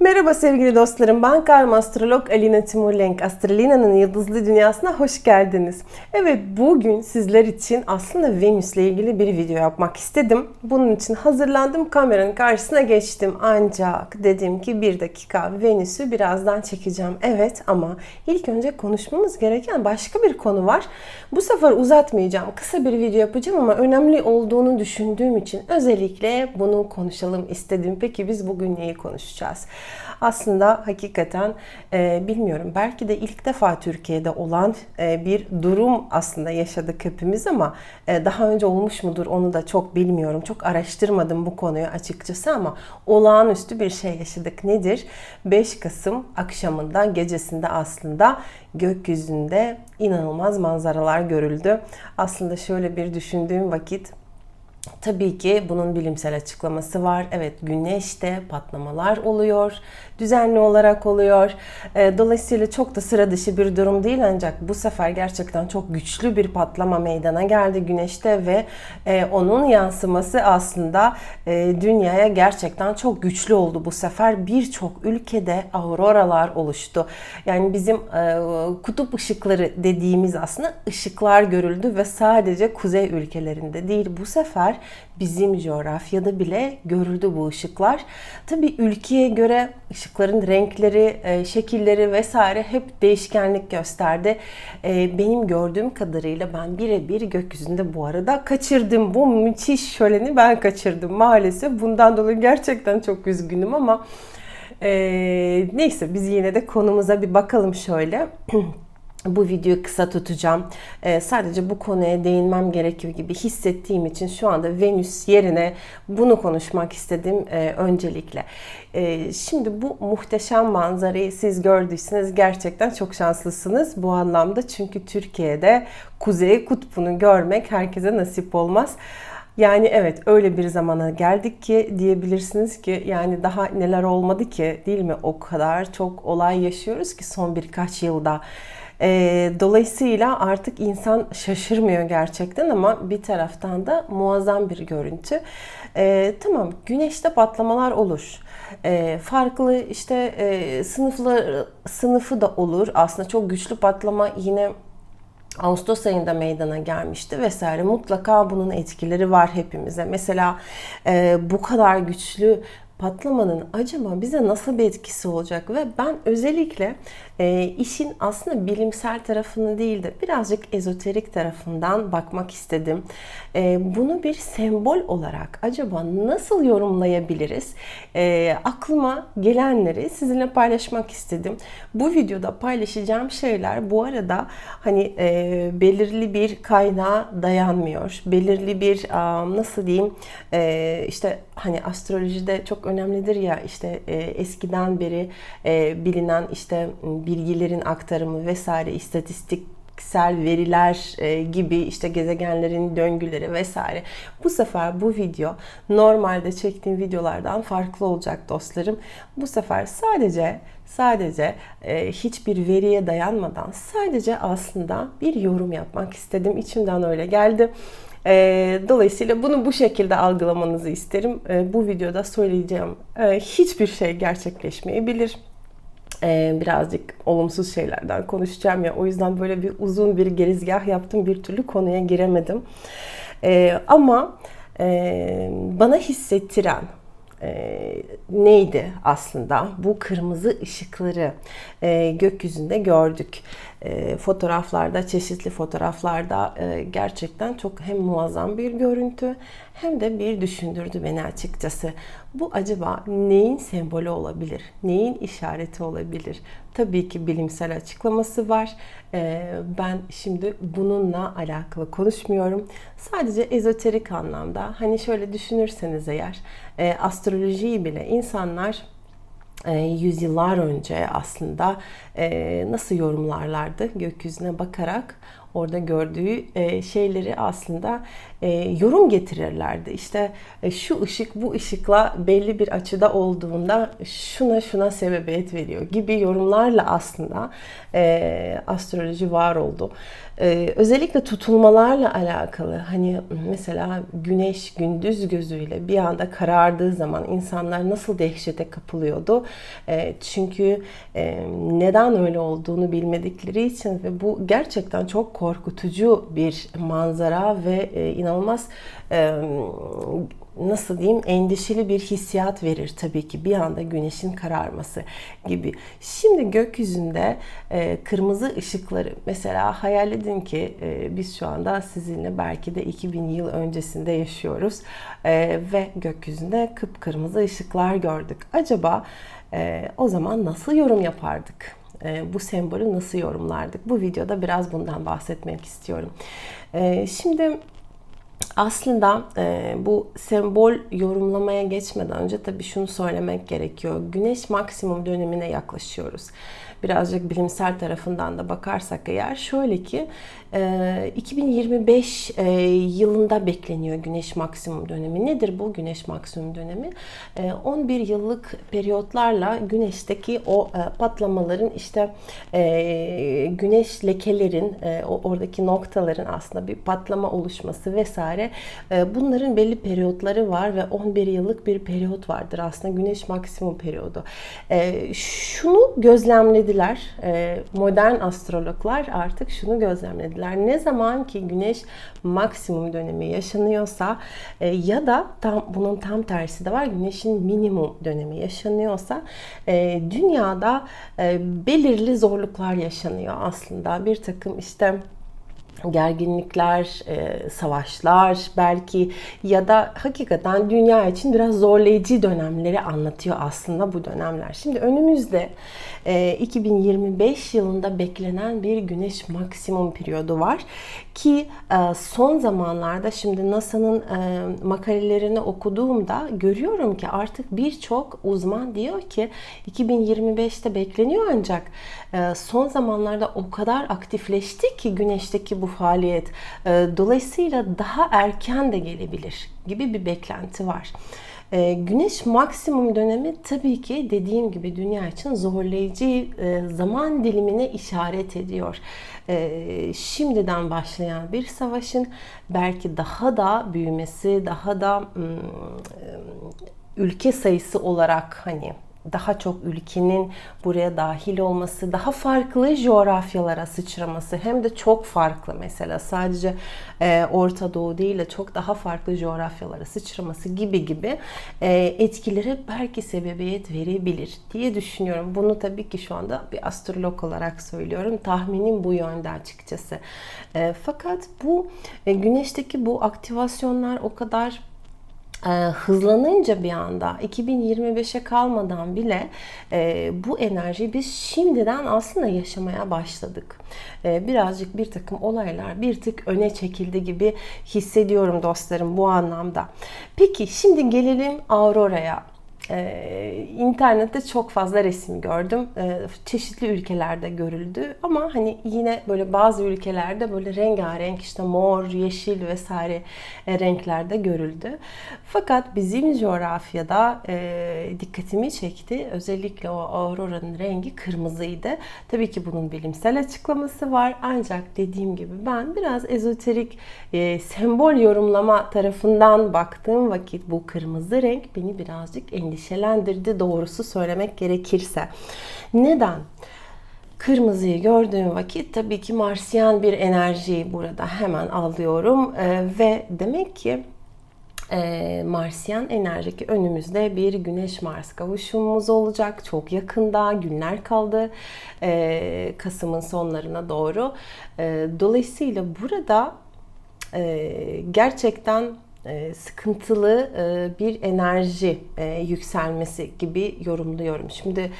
Merhaba sevgili dostlarım. Ben karma astrolog Alina Timurlenk. Astrolina'nın yıldızlı dünyasına hoş geldiniz. Evet bugün sizler için aslında Venüs'le ilgili bir video yapmak istedim. Bunun için hazırlandım. Kameranın karşısına geçtim. Ancak dedim ki bir dakika Venüs'ü birazdan çekeceğim. Evet ama ilk önce konuşmamız gereken başka bir konu var. Bu sefer uzatmayacağım. Kısa bir video yapacağım ama önemli olduğunu düşündüğüm için özellikle bunu konuşalım istedim. Peki biz bugün neyi konuşacağız? Aslında hakikaten e, bilmiyorum belki de ilk defa Türkiye'de olan e, bir durum aslında yaşadık hepimiz ama e, daha önce olmuş mudur onu da çok bilmiyorum. Çok araştırmadım bu konuyu açıkçası ama olağanüstü bir şey yaşadık. Nedir? 5 Kasım akşamında gecesinde aslında gökyüzünde inanılmaz manzaralar görüldü. Aslında şöyle bir düşündüğüm vakit Tabii ki bunun bilimsel açıklaması var. Evet güneşte patlamalar oluyor. Düzenli olarak oluyor. Ee, dolayısıyla çok da sıra dışı bir durum değil ancak bu sefer gerçekten çok güçlü bir patlama meydana geldi güneşte ve e, onun yansıması aslında e, dünyaya gerçekten çok güçlü oldu bu sefer. Birçok ülkede auroralar oluştu. Yani bizim e, kutup ışıkları dediğimiz aslında ışıklar görüldü ve sadece kuzey ülkelerinde değil bu sefer bizim coğrafyada bile görüldü bu ışıklar. Tabii ülkeye göre ışıkların renkleri, e, şekilleri vesaire hep değişkenlik gösterdi. E, benim gördüğüm kadarıyla ben birebir gökyüzünde bu arada kaçırdım. Bu müthiş şöleni ben kaçırdım maalesef. Bundan dolayı gerçekten çok üzgünüm ama e, neyse biz yine de konumuza bir bakalım şöyle. bu videoyu kısa tutacağım. Ee, sadece bu konuya değinmem gerekiyor gibi hissettiğim için şu anda Venüs yerine bunu konuşmak istedim e, öncelikle. E, şimdi bu muhteşem manzarayı siz gördüyseniz gerçekten çok şanslısınız bu anlamda. Çünkü Türkiye'de Kuzey Kutbu'nu görmek herkese nasip olmaz. Yani evet öyle bir zamana geldik ki diyebilirsiniz ki yani daha neler olmadı ki değil mi? O kadar çok olay yaşıyoruz ki son birkaç yılda. E, dolayısıyla artık insan şaşırmıyor gerçekten ama bir taraftan da muazzam bir görüntü. E, tamam güneşte patlamalar olur. E, farklı işte e, sınıflı sınıfı da olur. Aslında çok güçlü patlama yine Ağustos ayında meydana gelmişti vesaire. Mutlaka bunun etkileri var hepimize. Mesela e, bu kadar güçlü patlamanın acaba bize nasıl bir etkisi olacak ve ben özellikle e, işin aslında bilimsel tarafını değil de birazcık ezoterik tarafından bakmak istedim. E, bunu bir sembol olarak acaba nasıl yorumlayabiliriz? E, aklıma gelenleri sizinle paylaşmak istedim. Bu videoda paylaşacağım şeyler bu arada hani e, belirli bir kaynağa dayanmıyor. Belirli bir nasıl diyeyim e, işte hani astrolojide çok önemlidir ya işte e, eskiden beri e, bilinen işte bilgilerin aktarımı vesaire istatistik veriler e, gibi işte gezegenlerin döngüleri vesaire. Bu sefer bu video normalde çektiğim videolardan farklı olacak dostlarım. Bu sefer sadece sadece e, hiçbir veriye dayanmadan sadece aslında bir yorum yapmak istedim. İçimden öyle geldi. E, dolayısıyla bunu bu şekilde algılamanızı isterim. E, bu videoda söyleyeceğim e, hiçbir şey gerçekleşmeyebilir. E, birazcık olumsuz şeylerden konuşacağım ya. O yüzden böyle bir uzun bir gerizgah yaptım. Bir türlü konuya giremedim. E, ama e, bana hissettiren e, neydi aslında? Bu kırmızı ışıkları e, gökyüzünde gördük. E, fotoğraflarda, çeşitli fotoğraflarda e, gerçekten çok hem muazzam bir görüntü hem de bir düşündürdü beni açıkçası. Bu acaba neyin sembolü olabilir? Neyin işareti olabilir? Tabii ki bilimsel açıklaması var. E, ben şimdi bununla alakalı konuşmuyorum. Sadece ezoterik anlamda hani şöyle düşünürseniz eğer e, astrolojiyi bile insanlar e, yüzyıllar önce aslında e, nasıl yorumlarlardı gökyüzüne bakarak orada gördüğü e, şeyleri aslında e, yorum getirirlerdi. İşte e, şu ışık bu ışıkla belli bir açıda olduğunda şuna şuna sebebiyet veriyor gibi yorumlarla aslında e, astroloji var oldu. E, özellikle tutulmalarla alakalı hani mesela güneş gündüz gözüyle bir anda karardığı zaman insanlar nasıl dehşete kapılıyordu. E, çünkü e, neden öyle olduğunu bilmedikleri için ve bu gerçekten çok korkutucu bir manzara ve e, inanılmaz e, nasıl diyeyim endişeli bir hissiyat verir tabii ki bir anda güneşin kararması gibi. Şimdi gökyüzünde e, kırmızı ışıkları mesela hayal edin ki e, biz şu anda sizinle belki de 2000 yıl öncesinde yaşıyoruz e, ve gökyüzünde kıpkırmızı ışıklar gördük. Acaba e, o zaman nasıl yorum yapardık? E, bu sembolü nasıl yorumlardık? Bu videoda biraz bundan bahsetmek istiyorum. E, şimdi aslında e, bu sembol yorumlamaya geçmeden önce tabii şunu söylemek gerekiyor. Güneş maksimum dönemine yaklaşıyoruz. Birazcık bilimsel tarafından da bakarsak eğer şöyle ki 2025 ee, e, yılında bekleniyor güneş maksimum dönemi. Nedir bu güneş maksimum dönemi? 11 ee, yıllık periyotlarla güneşteki o e, patlamaların işte e, güneş lekelerin oradaki noktaların aslında bir patlama oluşması vesaire bunların belli periyotları var ve 11 yıllık bir periyot vardır aslında güneş maksimum periyodu. Şunu gözlemlediler modern astrologlar artık şunu gözlemlediler. Ne zaman ki güneş maksimum dönemi yaşanıyorsa e, ya da tam bunun tam tersi de var. Güneşin minimum dönemi yaşanıyorsa e, dünyada e, belirli zorluklar yaşanıyor aslında. Bir takım işte gerginlikler, e, savaşlar belki ya da hakikaten dünya için biraz zorlayıcı dönemleri anlatıyor aslında bu dönemler. Şimdi önümüzde 2025 e, yılında beklenen bir güneş maksimum periyodu var ki e, son zamanlarda şimdi NASA'nın makalelerini okuduğumda görüyorum ki artık birçok uzman diyor ki 2025'te bekleniyor ancak son zamanlarda o kadar aktifleşti ki güneşteki bu faaliyet. Ee, dolayısıyla daha erken de gelebilir gibi bir beklenti var. Ee, güneş maksimum dönemi tabii ki dediğim gibi dünya için zorlayıcı e, zaman dilimine işaret ediyor. Ee, şimdiden başlayan bir savaşın belki daha da büyümesi, daha da ülke sayısı olarak hani daha çok ülkenin buraya dahil olması, daha farklı coğrafyalara sıçraması hem de çok farklı mesela sadece e, Orta Doğu değil de çok daha farklı coğrafyalara sıçraması gibi gibi e, etkilere belki sebebiyet verebilir diye düşünüyorum. Bunu tabii ki şu anda bir astrolog olarak söylüyorum. Tahminim bu yönde açıkçası. E, fakat bu e, güneşteki bu aktivasyonlar o kadar e, hızlanınca bir anda 2025'e kalmadan bile e, bu enerjiyi biz şimdiden aslında yaşamaya başladık. E, birazcık bir takım olaylar bir tık öne çekildi gibi hissediyorum dostlarım bu anlamda. Peki şimdi gelelim Aurora'ya. Ee, internette çok fazla resim gördüm. Ee, çeşitli ülkelerde görüldü ama hani yine böyle bazı ülkelerde böyle rengarenk işte mor, yeşil vesaire e, renklerde görüldü. Fakat bizim coğrafyada e, dikkatimi çekti. Özellikle o auroranın rengi kırmızıydı. Tabii ki bunun bilimsel açıklaması var. Ancak dediğim gibi ben biraz ezoterik e, sembol yorumlama tarafından baktığım vakit bu kırmızı renk beni birazcık endişelendirdi endişelendirdi doğrusu söylemek gerekirse. Neden? Kırmızıyı gördüğüm vakit tabii ki Marsiyan bir enerjiyi burada hemen alıyorum ee, ve demek ki e, Marsiyan enerji ki önümüzde bir Güneş Mars kavuşumumuz olacak. Çok yakında günler kaldı e, Kasım'ın sonlarına doğru. E, dolayısıyla burada e, gerçekten sıkıntılı e, bir enerji e, yükselmesi gibi yorumluyorum. Şimdi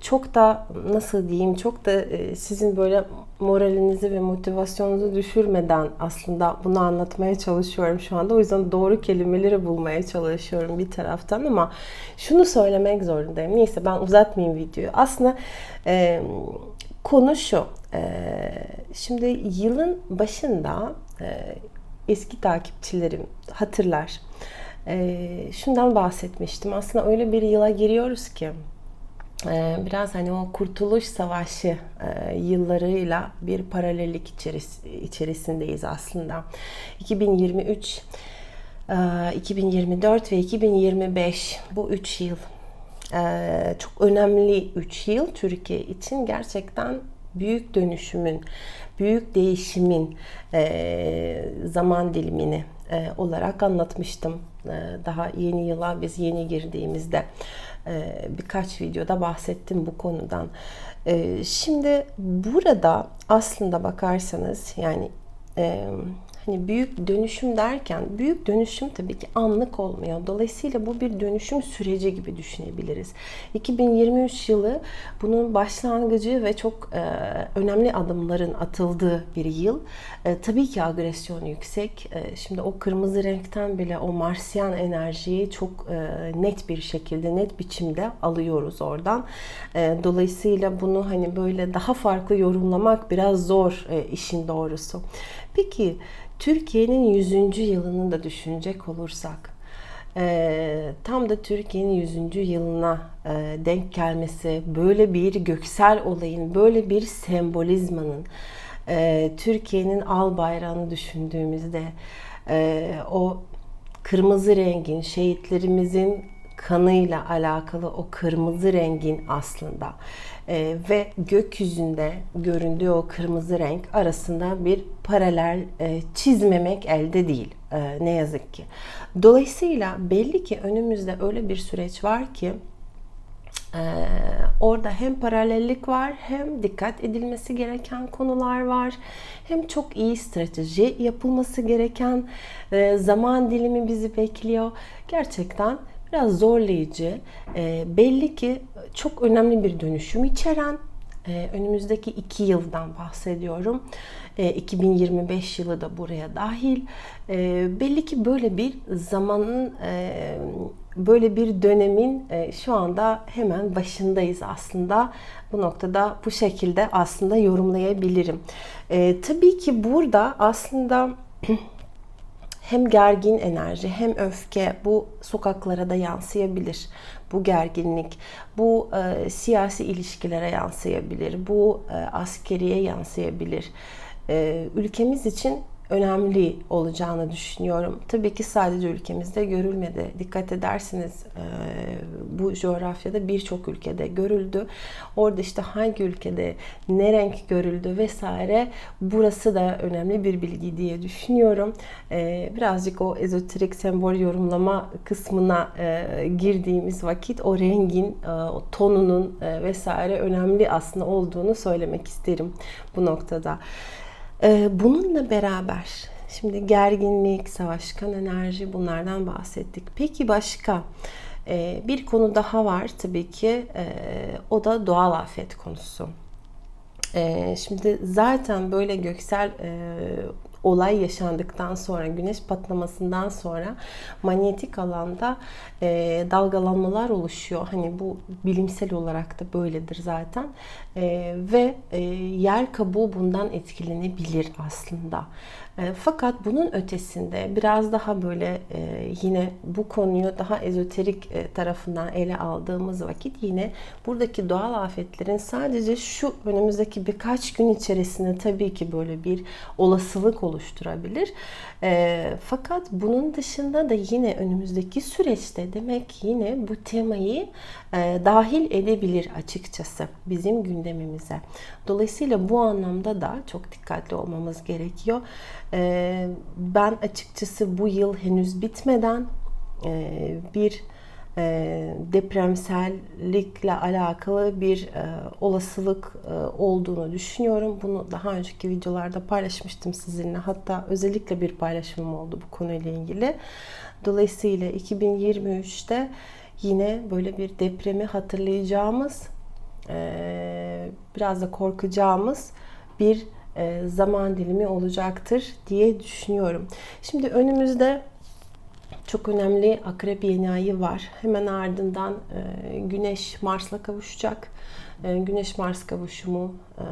çok da nasıl diyeyim çok da sizin böyle moralinizi ve motivasyonunuzu düşürmeden aslında bunu anlatmaya çalışıyorum şu anda. O yüzden doğru kelimeleri bulmaya çalışıyorum bir taraftan ama şunu söylemek zorundayım. Neyse ben uzatmayayım videoyu. Aslında konu şu. E, şimdi yılın başında e, eski takipçilerim hatırlar. E, şundan bahsetmiştim. Aslında öyle bir yıla giriyoruz ki e, biraz hani o Kurtuluş Savaşı e, yıllarıyla bir paralellik içeris içerisindeyiz aslında. 2023, e, 2024 ve 2025 bu üç yıl e, çok önemli üç yıl Türkiye için gerçekten büyük dönüşümün, büyük değişimin e, zaman dilimini e, olarak anlatmıştım. E, daha yeni yıla biz yeni girdiğimizde e, birkaç videoda bahsettim bu konudan. E, şimdi burada aslında bakarsanız yani e, Hani büyük dönüşüm derken büyük dönüşüm tabii ki anlık olmuyor. Dolayısıyla bu bir dönüşüm süreci gibi düşünebiliriz. 2023 yılı bunun başlangıcı ve çok e, önemli adımların atıldığı bir yıl. E, tabii ki agresyon yüksek. E, şimdi o kırmızı renkten bile o Marsyan enerjiyi çok e, net bir şekilde, net biçimde alıyoruz oradan. E, dolayısıyla bunu hani böyle daha farklı yorumlamak biraz zor e, işin doğrusu. Peki Türkiye'nin 100. yılını da düşünecek olursak e, tam da Türkiye'nin 100. yılına e, denk gelmesi böyle bir göksel olayın böyle bir sembolizmanın e, Türkiye'nin al bayrağını düşündüğümüzde o kırmızı rengin şehitlerimizin kanıyla alakalı o kırmızı rengin aslında e, ve gökyüzünde göründüğü o kırmızı renk arasında bir paralel e, çizmemek elde değil e, ne yazık ki. Dolayısıyla belli ki önümüzde öyle bir süreç var ki ee, orada hem paralellik var hem dikkat edilmesi gereken konular var hem çok iyi strateji yapılması gereken e, zaman dilimi bizi bekliyor. Gerçekten biraz zorlayıcı. E, belli ki çok önemli bir dönüşüm içeren e, önümüzdeki iki yıldan bahsediyorum. E, 2025 yılı da buraya dahil. E, belli ki böyle bir zamanın e, böyle bir dönemin e, şu anda hemen başındayız aslında. Bu noktada bu şekilde aslında yorumlayabilirim. E, tabii ki burada aslında hem gergin enerji hem öfke bu sokaklara da yansıyabilir. Bu gerginlik, bu e, siyasi ilişkilere yansıyabilir, bu e, askeriye yansıyabilir. E, ülkemiz için önemli olacağını düşünüyorum. Tabii ki sadece ülkemizde görülmedi. Dikkat edersiniz e, bu coğrafyada birçok ülkede görüldü. Orada işte hangi ülkede ne renk görüldü vesaire burası da önemli bir bilgi diye düşünüyorum. E, birazcık o ezoterik sembol yorumlama kısmına e, girdiğimiz vakit o rengin, o tonunun vesaire önemli aslında olduğunu söylemek isterim bu noktada. Ee, bununla beraber şimdi gerginlik, savaşkan enerji bunlardan bahsettik. Peki başka ee, bir konu daha var tabii ki ee, o da doğal afet konusu. Şimdi zaten böyle göksel olay yaşandıktan sonra, güneş patlamasından sonra manyetik alanda e, dalgalanmalar oluşuyor. Hani bu bilimsel olarak da böyledir zaten. E, ve e, yer kabuğu bundan etkilenebilir aslında. E, fakat bunun ötesinde biraz daha böyle e, yine bu konuyu daha ezoterik e, tarafından ele aldığımız vakit yine buradaki doğal afetlerin sadece şu önümüzdeki birkaç gün içerisinde tabii ki böyle bir olasılık oluşturabilir. Fakat bunun dışında da yine önümüzdeki süreçte demek yine bu temayı dahil edebilir açıkçası bizim gündemimize. Dolayısıyla bu anlamda da çok dikkatli olmamız gerekiyor. Ee, ben açıkçası bu yıl henüz bitmeden e, bir e, depremsellikle alakalı bir e, olasılık olduğunu düşünüyorum. Bunu daha önceki videolarda paylaşmıştım sizinle. Hatta özellikle bir paylaşımım oldu bu konuyla ilgili. Dolayısıyla 2023'te yine böyle bir depremi hatırlayacağımız, biraz da korkacağımız bir e, zaman dilimi olacaktır diye düşünüyorum. Şimdi önümüzde çok önemli akrep yeni ayı var. Hemen ardından e, Güneş Mars'la kavuşacak. E, Güneş Mars kavuşumu e,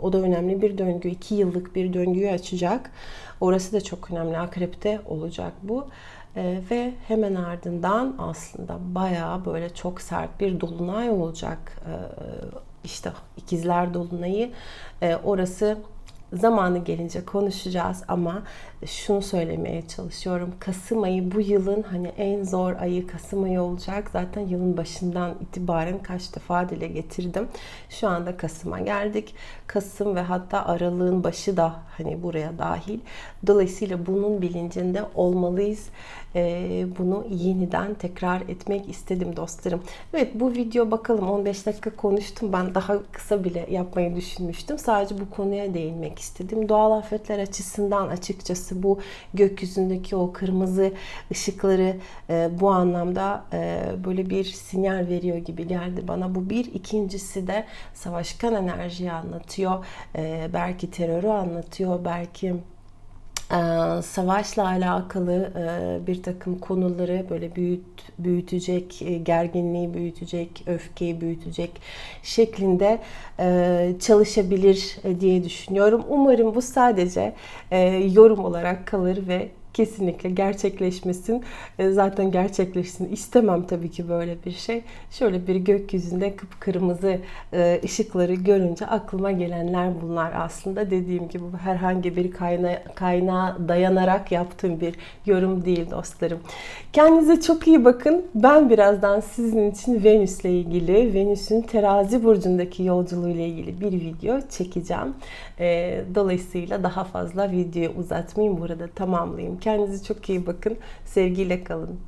o da önemli bir döngü. iki yıllık bir döngüyü açacak. Orası da çok önemli. Akrep'te olacak bu. E, ve hemen ardından aslında bayağı böyle çok sert bir dolunay olacak. E, işte ikizler dolunayı. E, orası zamanı gelince konuşacağız ama şunu söylemeye çalışıyorum. Kasım ayı bu yılın hani en zor ayı Kasım ayı olacak. Zaten yılın başından itibaren kaç defa dile getirdim. Şu anda Kasım'a geldik. Kasım ve hatta Aralık'ın başı da hani buraya dahil. Dolayısıyla bunun bilincinde olmalıyız. Ee, bunu yeniden tekrar etmek istedim dostlarım. Evet bu video bakalım 15 dakika konuştum. Ben daha kısa bile yapmayı düşünmüştüm. Sadece bu konuya değinmek istedim. Doğal afetler açısından açıkçası bu gökyüzündeki o kırmızı ışıkları e, bu anlamda e, böyle bir sinyal veriyor gibi geldi bana. Bu bir. ikincisi de savaşkan enerjiyi anlatıyor. E, belki terörü anlatıyor. Belki ee, savaşla alakalı e, bir takım konuları böyle büyüt, büyütecek, e, gerginliği büyütecek, öfkeyi büyütecek şeklinde e, çalışabilir diye düşünüyorum. Umarım bu sadece yorum olarak kalır ve kesinlikle gerçekleşmesin. E, zaten gerçekleşsin istemem tabii ki böyle bir şey. Şöyle bir gökyüzünde kıpkırmızı e, ışıkları görünce aklıma gelenler bunlar aslında. Dediğim gibi bu herhangi bir kayna kaynağa dayanarak yaptığım bir yorum değil dostlarım. Kendinize çok iyi bakın. Ben birazdan sizin için Venüs'le ilgili, Venüs'ün terazi burcundaki yolculuğu ile ilgili bir video çekeceğim. E, dolayısıyla daha fazla videoyu uzatmayayım burada tamamlayayım. Kendinize çok iyi bakın. Sevgiyle kalın.